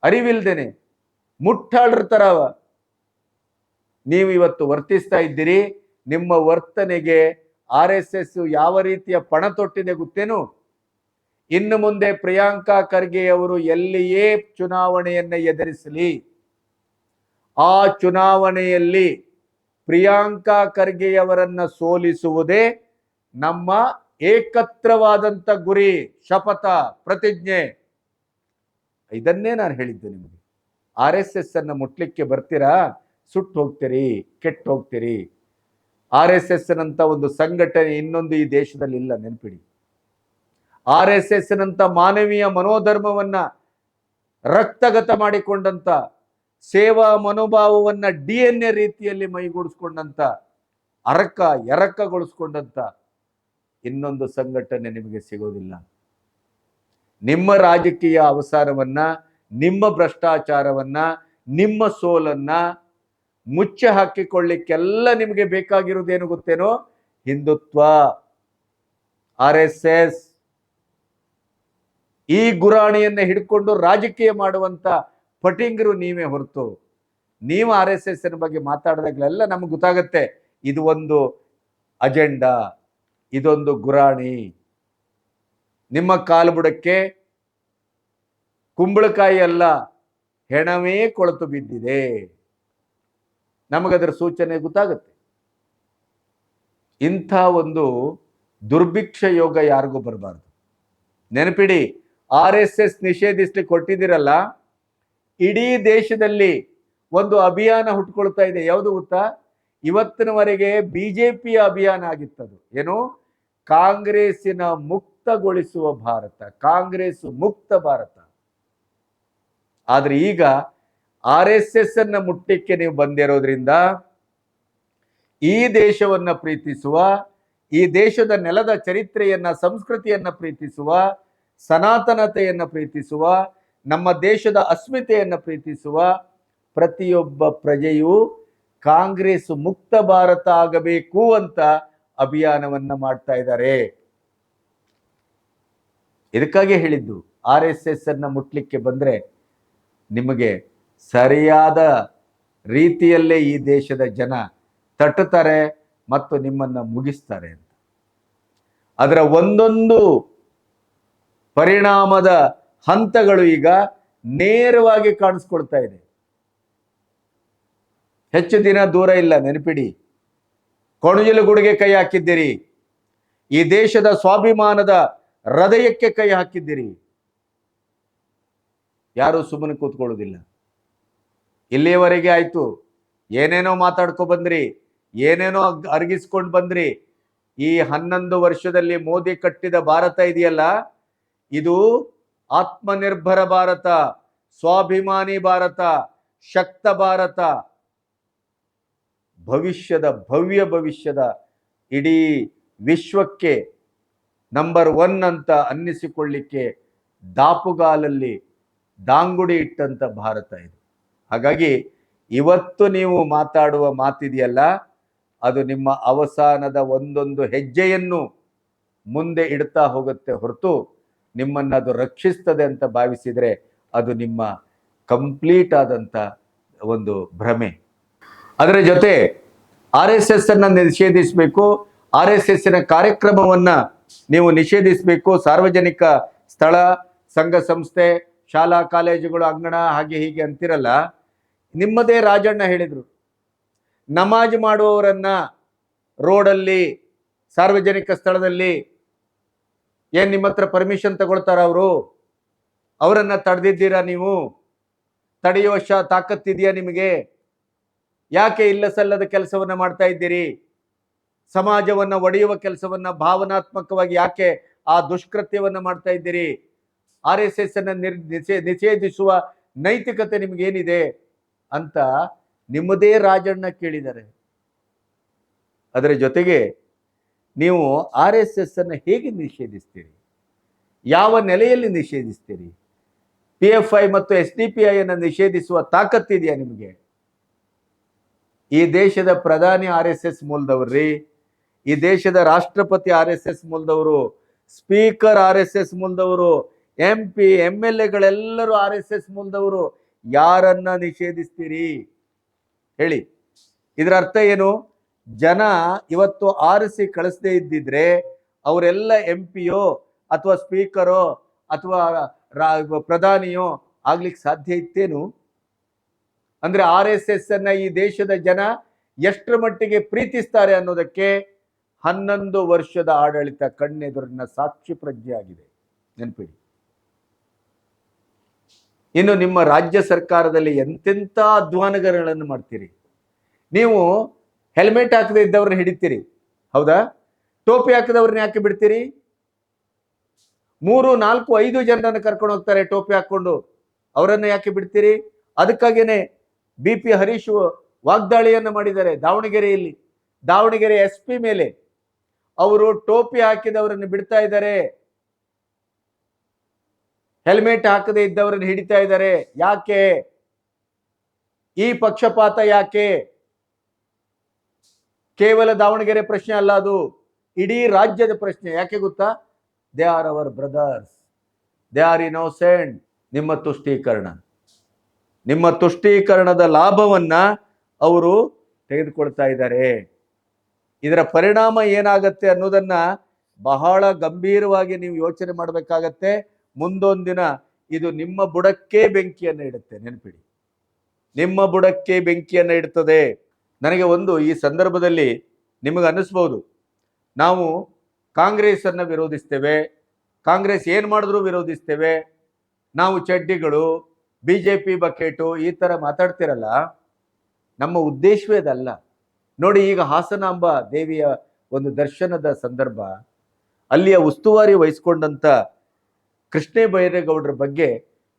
ಅರಿವಿಲ್ದೇನೆ ಮುಟ್ಟಾಳ್ರ ತರ ನೀವು ಇವತ್ತು ವರ್ತಿಸ್ತಾ ಇದ್ದೀರಿ. ನಿಮ್ಮ ವರ್ತನೆಗೆ ಆರ್ ಎಸ್ ಯಾವ ರೀತಿಯ ಪಣ ತೊಟ್ಟಿದೆ ಗೊತ್ತೇನು? ಇನ್ನು ಮುಂದೆ ಪ್ರಿಯಾಂಕಾ ಖರ್ಗೆ ಅವರು ಎಲ್ಲಿಯೇ ಚುನಾವಣೆಯನ್ನು ಎದುರಿಸಲಿ, ಆ ಚುನಾವಣೆಯಲ್ಲಿ ಪ್ರಿಯಾಂಕಾ ಖರ್ಗೆಯವರನ್ನ ಸೋಲಿಸುವುದೇ ನಮ್ಮ ಏಕತ್ರವಾದಂತ ಗುರಿ, ಶಪಥ, ಪ್ರತಿಜ್ಞೆ. ಇದನ್ನೇ ನಾನು ಹೇಳಿದ್ದೆ ನಿಮಗೆ. ಆರ್ ಎಸ್ ಎಸ್ ಅನ್ನ ಮುಟ್ಲಿಕ್ಕೆ ಬರ್ತೀರಾ? ಸುಟ್ಟು ಹೋಗ್ತೀರಿ, ಕೆಟ್ಟು ಹೋಗ್ತೀರಿ. ಆರ್ ಎಸ್ ಎಸ್ ನಂತ ಒಂದು ಸಂಘಟನೆ ಇನ್ನೊಂದು ಈ ದೇಶದಲ್ಲಿ ಇಲ್ಲ, ನೆನಪಿಡಿ. ಆರ್ ಎಸ್ ಎಸ್ ನಂತ ಮಾನವೀಯ ಮನೋಧರ್ಮವನ್ನ ರಕ್ತಗತ ಮಾಡಿಕೊಂಡಂತ ಸೇವಾ ಮನೋಭಾವವನ್ನ ಡಿ ಎನ್ ಎ ರೀತಿಯಲ್ಲಿ ಮೈಗೂಡಿಸ್ಕೊಂಡಂತ ಅರಕ ಎರಕಗೊಳಿಸ್ಕೊಂಡಂತ ಇನ್ನೊಂದು ಸಂಘಟನೆ ನಿಮಗೆ ಸಿಗೋದಿಲ್ಲ. ನಿಮ್ಮ ರಾಜಕೀಯ ಅವಸಾನವನ್ನ, ನಿಮ್ಮ ಭ್ರಷ್ಟಾಚಾರವನ್ನ, ನಿಮ್ಮ ಸೋಲನ್ನ ಮುಚ್ಚ ಹಾಕಿಕೊಳ್ಳಿಕ್ಕೆಲ್ಲ ನಿಮಗೆ ಬೇಕಾಗಿರುವುದೇನು ಗೊತ್ತೇನೋ? ಹಿಂದುತ್ವ. ಆರ್ ಎಸ್ ಎಸ್ ಈ ಗುರಾಣಿಯನ್ನ ಹಿಡ್ಕೊಂಡು ರಾಜಕೀಯ ಮಾಡುವಂತ ಪಟಿಂಗರು ನೀವೇ ಹೊರತು. ನೀವು ಆರ್ ಎಸ್ ಎಸ್ ಬಗ್ಗೆ ಮಾತಾಡಿದಾಗಲೆಲ್ಲ ನಮ್ಗೆ ಗೊತ್ತಾಗುತ್ತೆ, ಇದು ಒಂದು ಅಜೆಂಡಾ, ಇದೊಂದು ಗುರಾಣಿ. ನಿಮ್ಮ ಕಾಲುಬುಡಕ್ಕೆ ಕುಂಬಳಕಾಯಿ ಅಲ್ಲ, ಹೆಣವೇ ಕೊಳತು ಬಿದ್ದಿದೆ. ನಮಗದರ ಸೂಚನೆ ಗೊತ್ತಾಗುತ್ತೆ. ಇಂಥ ಒಂದು ದುರ್ಭಿಕ್ಷ ಯೋಗ ಯಾರಿಗೂ ಬರಬಾರ್ದು. ನೆನಪಿಡಿ ಆರ್ ಎಸ್ ಎಸ್ ನಿಷೇಧಿಸ್ಲಿಕ್ಕೆ ಕೊಟ್ಟಿದ್ದೀರಲ್ಲ, ಇಡೀ ದೇಶದಲ್ಲಿ ಒಂದು ಅಭಿಯಾನ ಹುಟ್ಕೊಳ್ತಾ ಇದೆ. ಯಾವುದು ಗೊತ್ತಾ? ಇವತ್ತಿನವರೆಗೆ ಬಿ ಜೆ ಪಿಯ ಅಭಿಯಾನ ಆಗಿತ್ತದು. ಏನು? ಕಾಂಗ್ರೆಸ್ಸಿನ ಮುಕ್ತಗೊಳಿಸುವ ಭಾರತ, ಕಾಂಗ್ರೆಸ್ ಮುಕ್ತ ಭಾರತ. ಆದ್ರೆ ಈಗ ಆರ್ ಎಸ್ ಎಸ್ ಅನ್ನ ಮುಟ್ಟಿಕ್ಕೆ ನೀವು ಬಂದಿರೋದ್ರಿಂದ ಈ ದೇಶವನ್ನ ಪ್ರೀತಿಸುವ, ಈ ದೇಶದ ನೆಲದ ಚರಿತ್ರೆಯನ್ನ, ಸಂಸ್ಕೃತಿಯನ್ನ ಪ್ರೀತಿಸುವ ಸನಾತನತೆಯನ್ನ ಪ್ರೀತಿಸುವ, ನಮ್ಮ ದೇಶದ ಅಸ್ಮಿತೆಯನ್ನು ಪ್ರೀತಿಸುವ ಪ್ರತಿಯೊಬ್ಬ ಪ್ರಜೆಯು ಕಾಂಗ್ರೆಸ್ ಮುಕ್ತ ಭಾರತ ಆಗಬೇಕು ಅಂತ ಅಭಿಯಾನವನ್ನ ಮಾಡ್ತಾ ಇದ್ದಾರೆ. ಇದಕ್ಕಾಗಿ ಹೇಳಿದ್ದು, ಆರ್ ಎಸ್ ಎಸ್ ಅನ್ನ ಮುಟ್ಲಿಕ್ಕೆ ಬಂದ್ರೆ ನಿಮಗೆ ಸರಿಯಾದ ರೀತಿಯಲ್ಲೇ ಈ ದೇಶದ ಜನ ತಟ್ಟುತ್ತಾರೆ ಮತ್ತು ನಿಮ್ಮನ್ನ ಮುಗಿಸ್ತಾರೆ ಅಂತ. ಅದರ ಒಂದೊಂದು ಪರಿಣಾಮದ ಹಂತಗಳು ಈಗ ನೇರವಾಗಿ ಕಾಣಿಸ್ಕೊಳ್ತಾ ಇದೆ. ಹೆಚ್ಚು ದಿನ ದೂರ ಇಲ್ಲ, ನೆನಪಿಡಿ. ಕೊಣಜಿಲುಗುಡಿಗೆ ಕೈ ಹಾಕಿದ್ದೀರಿ. ಈ ದೇಶದ ಸ್ವಾಭಿಮಾನದ ಹೃದಯಕ್ಕೆ ಕೈ ಹಾಕಿದ್ದೀರಿ. ಯಾರು ಸುಮ್ಮನೆ ಕೂತ್ಕೊಳ್ಳೋದಿಲ್ಲ. ಇಲ್ಲಿಯವರೆಗೆ ಆಯ್ತು. ಏನೇನೋ ಮಾತಾಡ್ಕೊ ಬಂದ್ರಿ, ಏನೇನೋ ಅರ್ಗಿಸ್ಕೊಂಡು ಅರಗಿಸ್ಕೊಂಡು ಬಂದ್ರಿ. ಈ ಹನ್ನೊಂದು ವರ್ಷದಲ್ಲಿ ಮೋದಿ ಕಟ್ಟಿದ ಭಾರತ ಇದೆಯಲ್ಲ? ಇದು ಆತ್ಮನಿರ್ಭರ ಭಾರತ, ಸ್ವಾಭಿಮಾನಿ ಭಾರತ, ಶಕ್ತ ಭಾರತ, ಭವಿಷ್ಯದ ಭವ್ಯ ಭವಿಷ್ಯದ ಇಡೀ ವಿಶ್ವಕ್ಕೆ ನಂಬರ್ ಒನ್ ಅಂತ ಅನ್ನಿಸಿಕೊಳ್ಳಿಕ್ಕೆ ದಾಪುಗಾಲಲ್ಲಿ ದಾಂಗುಡಿ ಇಟ್ಟಂತ ಭಾರತ ಇದು. ಹಾಗಾಗಿ ಇವತ್ತು ನೀವು ಮಾತಾಡುವ ಮಾತಿದೆಯಲ್ಲ, ಅದು ನಿಮ್ಮ ಅವಸಾನದ ಒಂದೊಂದು ಹೆಜ್ಜೆಯನ್ನು ಮುಂದೆ ಇಡ್ತಾ ಹೋಗುತ್ತೆ ಹೊರತು ನಿಮ್ಮನ್ನು ಅದು ರಕ್ಷಿಸ್ತದೆ ಅಂತ ಭಾವಿಸಿದರೆ ಅದು ನಿಮ್ಮ ಕಂಪ್ಲೀಟ್ ಆದಂಥ ಒಂದು ಭ್ರಮೆ. ಅದರ ಜೊತೆ ಆರ್ ಎಸ್ ಎಸ್ ಅನ್ನ ನಿಷೇಧಿಸಬೇಕು. ಆರ್ ಎಸ್ ಎಸ್ಸಿನ ಕಾರ್ಯಕ್ರಮವನ್ನ ನೀವು ನಿಷೇಧಿಸಬೇಕು. ಸಾರ್ವಜನಿಕ ಸ್ಥಳ, ಸಂಘ ಸಂಸ್ಥೆ, ಶಾಲಾ, ಕಾಲೇಜುಗಳು, ಅಂಗಣ ಹಾಗೆ ಹೀಗೆ ಅಂತಿರಲ್ಲ. ನಿಮ್ಮದೇ ರಾಜಣ್ಣ ಹೇಳಿದರು. ನಮಾಜ್ ಮಾಡುವವರನ್ನ ರೋಡಲ್ಲಿ, ಸಾರ್ವಜನಿಕ ಸ್ಥಳದಲ್ಲಿ ಏನ್ ನಿಮ್ಮ ಹತ್ರ ಪರ್ಮಿಷನ್ ತಗೊಳ್ತಾರ ಅವರು? ಅವರನ್ನ ತಡೆದಿದ್ದೀರಾ ನೀವು? ತಡೆಯುವ ಶ ತಾಕತ್ತಿದೆಯಾ ನಿಮಗೆ? ಯಾಕೆ ಇಲ್ಲ ಸಲ್ಲದ ಕೆಲಸವನ್ನ ಮಾಡ್ತಾ ಇದ್ದೀರಿ? ಸಮಾಜವನ್ನ ಒಡೆಯುವ ಕೆಲಸವನ್ನ ಭಾವನಾತ್ಮಕವಾಗಿ ಯಾಕೆ ಆ ದುಷ್ಕೃತ್ಯವನ್ನ ಮಾಡ್ತಾ ಇದ್ದೀರಿ? ಆರ್ ಎಸ್ ಎಸ್ ಅನ್ನ ನಿಷೇಧಿಸುವ ನೈತಿಕತೆ ನಿಮ್ಗೇನಿದೆ ಅಂತ ನಿಮ್ಮದೇ ರಾಜಣ್ಣ ಕೇಳಿದ್ದಾರೆ. ಅದರ ಜೊತೆಗೆ ನೀವು ಆರ್ ಎಸ್ ಎಸ್ ಅನ್ನು ಹೇಗೆ ನಿಷೇಧಿಸ್ತೀರಿ? ಯಾವ ನೆಲೆಯಲ್ಲಿ ನಿಷೇಧಿಸ್ತೀರಿ? ಪಿ ಎಫ್ ಐ ಮತ್ತು ಎಸ್ ಡಿ ಪಿ ಐಯನ್ನು ನಿಷೇಧಿಸುವ ತಾಕತ್ತಿದೆಯಾ ನಿಮಗೆ? ಈ ದೇಶದ ಪ್ರಧಾನಿ ಆರ್ ಎಸ್ ಎಸ್ ಮೂಲದವ್ರಿ ಈ ದೇಶದ ರಾಷ್ಟ್ರಪತಿ ಆರ್ ಎಸ್ ಎಸ್ ಮೂಲದವರು, ಸ್ಪೀಕರ್ ಆರ್ ಎಸ್ ಎಸ್ ಮೂಲದವರು, ಎಂ ಪಿ ಎಂ ಎಲ್ ಎಗಳೆಲ್ಲರೂ ಆರ್ ಎಸ್ ಎಸ್ ಮೂಲದವರು, ಯಾರನ್ನ ನಿಷೇಧಿಸ್ತೀರಿ? ಹೇಳಿ. ಇದರ ಅರ್ಥ ಏನು? ಜನ ಇವತ್ತು ಆರಿಸಿ ಕಳಿಸದೇ ಇದ್ದಿದ್ರೆ ಅವರೆಲ್ಲ ಎಂ ಪಿಯೋ ಅಥವಾ ಸ್ಪೀಕರೋ ಅಥವಾ ಪ್ರಧಾನಿಯೋ ಆಗ್ಲಿಕ್ಕೆ ಸಾಧ್ಯ ಇತ್ತೇನು? ಅಂದ್ರೆ ಆರ್ ಎಸ್ ಎಸ್ ಅನ್ನ ಈ ದೇಶದ ಜನ ಎಷ್ಟರ ಮಟ್ಟಿಗೆ ಪ್ರೀತಿಸ್ತಾರೆ ಅನ್ನೋದಕ್ಕೆ ಹನ್ನೊಂದು ವರ್ಷದ ಆಡಳಿತ ಕಣ್ಣೆದುರಿನ ಸಾಕ್ಷಿ ಪ್ರಜ್ಞೆ ಆಗಿದೆ. ನೆನಪಿಡಿ. ಇನ್ನು ನಿಮ್ಮ ರಾಜ್ಯ ಸರ್ಕಾರದಲ್ಲಿ ಎಂತೆಂಥ ಅಧ್ವಾನಗಳನ್ನು ಮಾಡ್ತೀರಿ? ನೀವು ಹೆಲ್ಮೆಟ್ ಹಾಕದೆ ಇದ್ದವ್ರನ್ನ ಹಿಡಿತೀರಿ. ಹೌದಾ? ಟೋಪಿ ಹಾಕದವ್ರನ್ನ ಯಾಕೆ ಬಿಡ್ತೀರಿ? ಮೂರು, ನಾಲ್ಕು, ಐದು ಜನರನ್ನು ಕರ್ಕೊಂಡು ಹೋಗ್ತಾರೆ ಟೋಪಿ ಹಾಕೊಂಡು ಅವರನ್ನ ಯಾಕೆ ಬಿಡ್ತೀರಿ? ಅದಕ್ಕಾಗೇನೆ ಬಿ ಪಿ ಹರೀಶ್ ವಾಗ್ದಾಳಿಯನ್ನ ಮಾಡಿದ್ದಾರೆ ದಾವಣಗೆರೆಯಲ್ಲಿ. ದಾವಣಗೆರೆ ಎಸ್ ಪಿ ಮೇಲೆ ಅವರು ಟೋಪಿ ಹಾಕಿದವರನ್ನು ಬಿಡ್ತಾ ಇದ್ದಾರೆ. ಹೆಲ್ಮೆಟ್ ಹಾಕದೇ ಇದ್ದವರನ್ನು ಹಿಡಿತಾ ಇದ್ದಾರೆ. ಯಾಕೆ? ಈ ಪಕ್ಷಪಾತ ಯಾಕೆ? ಕೇವಲ ದಾವಣಗೆರೆ ಪ್ರಶ್ನೆ ಅಲ್ಲ ಅದು, ಇಡೀ ರಾಜ್ಯದ ಪ್ರಶ್ನೆ. ಯಾಕೆ ಗೊತ್ತಾ? They are our brothers they are innocent ನಿಮ್ಮ ತುಷ್ಟೀಕರಣ. ನಿಮ್ಮ ತುಷ್ಟೀಕರಣದ ಲಾಭವನ್ನ ಅವರು ತೆಗೆದುಕೊಳ್ತಾ ಇದ್ದಾರೆ. ಇದರ ಪರಿಣಾಮ ಏನಾಗತ್ತೆ ಅನ್ನೋದನ್ನ ಬಹಳ ಗಂಭೀರವಾಗಿ ನೀವು ಯೋಚನೆ ಮಾಡಬೇಕಾಗತ್ತೆ. ಮುಂದೊಂದಿನ ಇದು ನಿಮ್ಮ ಬುಡಕ್ಕೆ ಬೆಂಕಿಯನ್ನು ಇಡುತ್ತೆ. ನೆನಪಿಡಿ. ನಿಮ್ಮ ಬುಡಕ್ಕೆ ಬೆಂಕಿಯನ್ನು ಇಡ್ತದೆ. ನನಗೆ ಒಂದು ಈ ಸಂದರ್ಭದಲ್ಲಿ ನಿಮಗೆ ಅನ್ನಿಸ್ಬೋದು. ನಾವು ಕಾಂಗ್ರೆಸ್ ಅನ್ನ ವಿರೋಧಿಸ್ತೇವೆ, ಕಾಂಗ್ರೆಸ್ ಏನು ಮಾಡಿದ್ರೂ ವಿರೋಧಿಸ್ತೇವೆ, ನಾವು ಚಡ್ಡಿಗಳು ಬಿ ಜೆ ಪಿ ಬಕೆಟು ಈ ಥರ ಮಾತಾಡ್ತಿರಲ್ಲ, ನಮ್ಮ ಉದ್ದೇಶವೇ ಅದಲ್ಲ. ನೋಡಿ ಈಗ ಹಾಸನಾಂಬ ದೇವಿಯ ಒಂದು ದರ್ಶನದ ಸಂದರ್ಭ, ಅಲ್ಲಿಯ ಉಸ್ತುವಾರಿ ವಹಿಸ್ಕೊಂಡಂಥ ಕೃಷ್ಣೇ ಬೈರೇಗೌಡರ ಬಗ್ಗೆ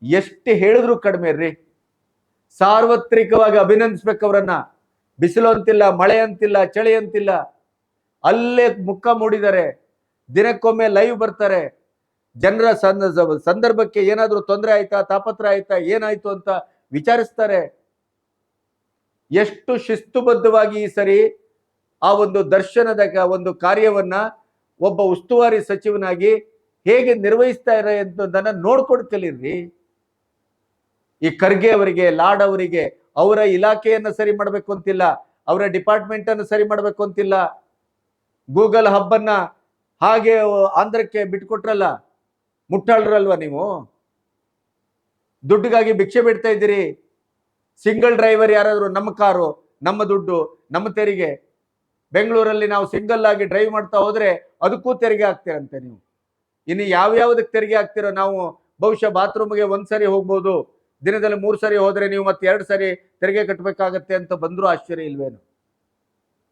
ಎಷ್ಟು ಹೇಳಿದ್ರು ಕಡಿಮೆ ರೀ ಸಾರ್ವತ್ರಿಕವಾಗಿ ಅಭಿನಂದಿಸ್ಬೇಕು ಅವರನ್ನ. ಬಿಸಿಲು ಅಂತಿಲ್ಲ ಮಳೆ ಅಂತಿಲ್ಲ ಚಳಿ ಅಂತಿಲ್ಲ ಅಲ್ಲೇ ಮುಖ ಮೂಡಿದ್ದಾರೆ ದಿನಕ್ಕೊಮ್ಮೆ ಲೈವ್ ಬರ್ತಾರೆ. ಜನರ ಸಂದ- ಸಂದರ್ಭಕ್ಕೆ ಏನಾದರೂ ತೊಂದರೆ ಆಯ್ತಾ, ತಾಪತ್ರ ಆಯ್ತಾ, ಏನಾಯ್ತು ಅಂತ ವಿಚಾರಿಸ್ತಾರೆ. ಎಷ್ಟು ಶಿಸ್ತುಬದ್ಧವಾಗಿ ಈ ಸರಿ ಆ ಒಂದು ದರ್ಶನದ ಒಂದು ಕಾರ್ಯವನ್ನ ಒಬ್ಬ ಉಸ್ತುವಾರಿ ಸಚಿವನಾಗಿ ಹೇಗೆ ನಿರ್ವಹಿಸ್ತಾ ಇರ ಅಂತ ನೋಡ್ಕೊಂಡು ಈ ಖರ್ಗೆ ಅವರಿಗೆ, ಲಾಡ್ ಅವರಿಗೆ ಅವರ ಇಲಾಖೆಯನ್ನು ಸರಿ ಮಾಡಬೇಕು ಅಂತಿಲ್ಲ, ಅವರ ಡಿಪಾರ್ಟ್ಮೆಂಟ್ ಅನ್ನು ಸರಿ ಮಾಡಬೇಕು ಅಂತಿಲ್ಲ. ಗೂಗಲ್ ಹಬ್ಬನ್ನ ಹಾಗೆ ಆಂಧ್ರಕ್ಕೆ ಬಿಟ್ಕೊಟ್ರಲ್ಲ, ಮುಟ್ಟಾಳ್ರಲ್ವ ನೀವು? ದುಡ್ಡಿಗಾಗಿ ಭಿಕ್ಷೆ ಬಿಡ್ತಾ ಇದ್ದೀರಿ. ಸಿಂಗಲ್ ಡ್ರೈವರ್ ಯಾರಾದರೂ, ನಮ್ಮ ಕಾರು, ನಮ್ಮ ದುಡ್ಡು, ನಮ್ಮ ತೆರಿಗೆ. ಬೆಂಗಳೂರಲ್ಲಿ ನಾವು ಸಿಂಗಲ್ ಆಗಿ ಡ್ರೈವ್ ಮಾಡ್ತಾ ಹೋದ್ರೆ ಅದಕ್ಕೂ ತೆರಿಗೆ ಹಾಕ್ತೀರಂತೆ ನೀವು. ಇನ್ನು ಯಾವ್ಯಾವ್ದಕ್ಕೆ ತೆರಿಗೆ ಹಾಕ್ತಿರೋ ನಾವು ಬಹುಶಃ ಬಾತ್ರೂಮ್ಗೆ ಒಂದ್ಸರಿ ಹೋಗ್ಬೋದು. ದಿನದಲ್ಲಿ ಮೂರು ಸರಿ ಹೋದರೆ ನೀವು ಮತ್ತೆ ಎರಡು ಸರಿ ತೆರಿಗೆ ಕಟ್ಟಬೇಕಾಗತ್ತೆ ಅಂತ ಬಂದರೂ ಆಶ್ಚರ್ಯ ಇಲ್ವೇನು?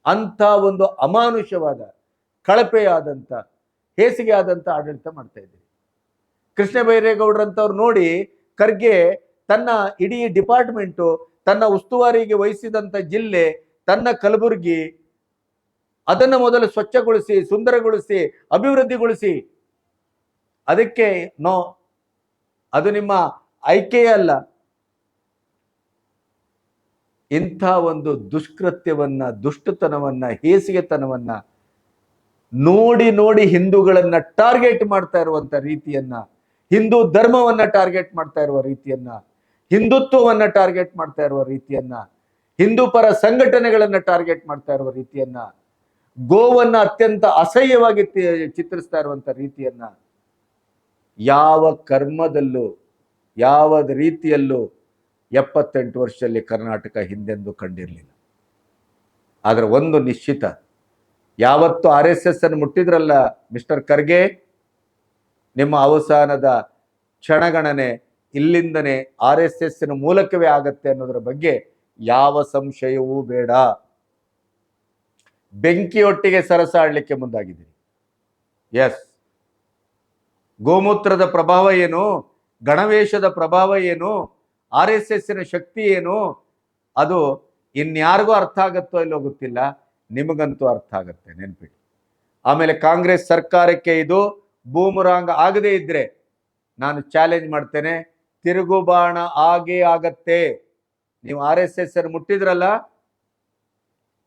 ಅಂಥ ಒಂದು ಅಮಾನುಷವಾದ ಕಳಪೆಯಾದಂಥ ಹೇಸಿಗೆ ಆದಂಥ ಆಡಳಿತ ಮಾಡ್ತಾ ಇದ್ದೀರಿ. ಕೃಷ್ಣ ಬೈರೇಗೌಡ್ರಂಥವ್ರು ನೋಡಿ ಖರ್ಗೆ ತನ್ನ ಇಡೀ ಡಿಪಾರ್ಟ್ಮೆಂಟು, ತನ್ನ ಉಸ್ತುವಾರಿಗೆ ವಹಿಸಿದಂಥ ಜಿಲ್ಲೆ, ತನ್ನ ಕಲಬುರಗಿ, ಅದನ್ನು ಮೊದಲು ಸ್ವಚ್ಛಗೊಳಿಸಿ, ಸುಂದರಗೊಳಿಸಿ, ಅಭಿವೃದ್ಧಿಗೊಳಿಸಿ. ಅದಕ್ಕೆ ನೋ, ಅದು ನಿಮ್ಮ ಆಯ್ಕೆಯೇ ಅಲ್ಲ. ಇಂಥ ಒಂದು ದುಷ್ಕೃತ್ಯವನ್ನ, ದುಷ್ಟತನವನ್ನ, ಹೇಸಿಗೆತನವನ್ನ ನೋಡಿ ನೋಡಿ ಹಿಂದೂಗಳನ್ನ ಟಾರ್ಗೆಟ್ ಮಾಡ್ತಾ ಇರುವಂತ ರೀತಿಯನ್ನ, ಹಿಂದೂ ಧರ್ಮವನ್ನ ಟಾರ್ಗೆಟ್ ಮಾಡ್ತಾ ಇರುವ ರೀತಿಯನ್ನ, ಹಿಂದುತ್ವವನ್ನ ಟಾರ್ಗೆಟ್ ಮಾಡ್ತಾ ಇರುವ ರೀತಿಯನ್ನ, ಹಿಂದೂ ಪರ ಸಂಘಟನೆಗಳನ್ನ ಟಾರ್ಗೆಟ್ ಮಾಡ್ತಾ ಇರುವ ರೀತಿಯನ್ನ, ಗೋವನ್ನ ಅತ್ಯಂತ ಅಸಹ್ಯವಾಗಿ ಚಿತ್ರಿಸ್ತಾ ಇರುವಂತ ರೀತಿಯನ್ನ ಯಾವ ಕರ್ಮದಲ್ಲೂ ಯಾವ ರೀತಿಯಲ್ಲೂ ಎಪ್ಪತ್ತೆಂಟು ವರ್ಷದಲ್ಲಿ ಕರ್ನಾಟಕ ಹಿಂದೆಂದು ಕಂಡಿರಲಿಲ್ಲ. ಆದರೆ ಒಂದು ನಿಶ್ಚಿತ, ಯಾವತ್ತು ಆರ್ ಎಸ್ ಎಸ್ ಅನ್ನು ಮುಟ್ಟಿದ್ರಲ್ಲ ಮಿಸ್ಟರ್ ಖರ್ಗೆ, ನಿಮ್ಮ ಅವಸಾನದ ಕ್ಷಣಗಣನೆ ಇಲ್ಲಿಂದನೇ ಆರ್ ಎಸ್ ಎಸ್ ಮೂಲಕವೇ ಆಗತ್ತೆ ಅನ್ನೋದರ ಬಗ್ಗೆ ಯಾವ ಸಂಶಯವೂ ಬೇಡ. ಬೆಂಕಿಯೊಟ್ಟಿಗೆ ಸರಸಾಡಲಿಕ್ಕೆ ಮುಂದಾಗಿದ್ದೀರಿ. ಎಸ್ ಗೋಮೂತ್ರದ ಪ್ರಭಾವ ಏನು? ಗಣವೇಶದ ಪ್ರಭಾವ ಏನು? ಆರ್ ಎಸ್ ಎಸ್ಸಿನ ಶಕ್ತಿ ಏನು? ಅದು ಇನ್ಯಾರಿಗೂ ಅರ್ಥ ಆಗುತ್ತೋ ಇಲ್ಲೋ ಗೊತ್ತಿಲ್ಲ. ನಿಮಗಂತೂ ಅರ್ಥ ಆಗತ್ತೆ, ನೆನ್ಪಿಡಿ. ಆಮೇಲೆ ಕಾಂಗ್ರೆಸ್ ಸರ್ಕಾರಕ್ಕೆ ಇದು ಭೂಮುರಾಂಗ ಆಗದೇ ಇದ್ರೆ ನಾನು ಚಾಲೆಂಜ್ ಮಾಡ್ತೇನೆ ತಿರುಗುಬಾಣ ಆಗೇ ಆಗತ್ತೆ. ನೀವು ಆರ್ ಎಸ್ ಎಸ್ ಅನ್ನು ಮುಟ್ಟಿದ್ರಲ್ಲ?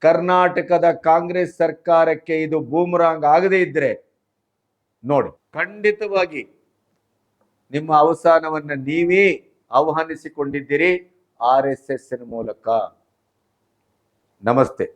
ಕರ್ನಾಟಕದ ಕಾಂಗ್ರೆಸ್ ಸರ್ಕಾರಕ್ಕೆ ಇದು ಭೂಮುರಾಂಗ ಆಗದೇ ಇದ್ರೆ ನೋಡಿ, ಖಂಡಿತವಾಗಿ ನಿಮ್ಮ ಅವಸಾನವನ್ನ ನೀವೇ ಆಹ್ವಾನಿಸಿಕೊಂಡಿದ್ದೀರಿ ಆರ್ ಎಸ್ ಎಸ್ ಮೂಲಕ. ನಮಸ್ತೆ.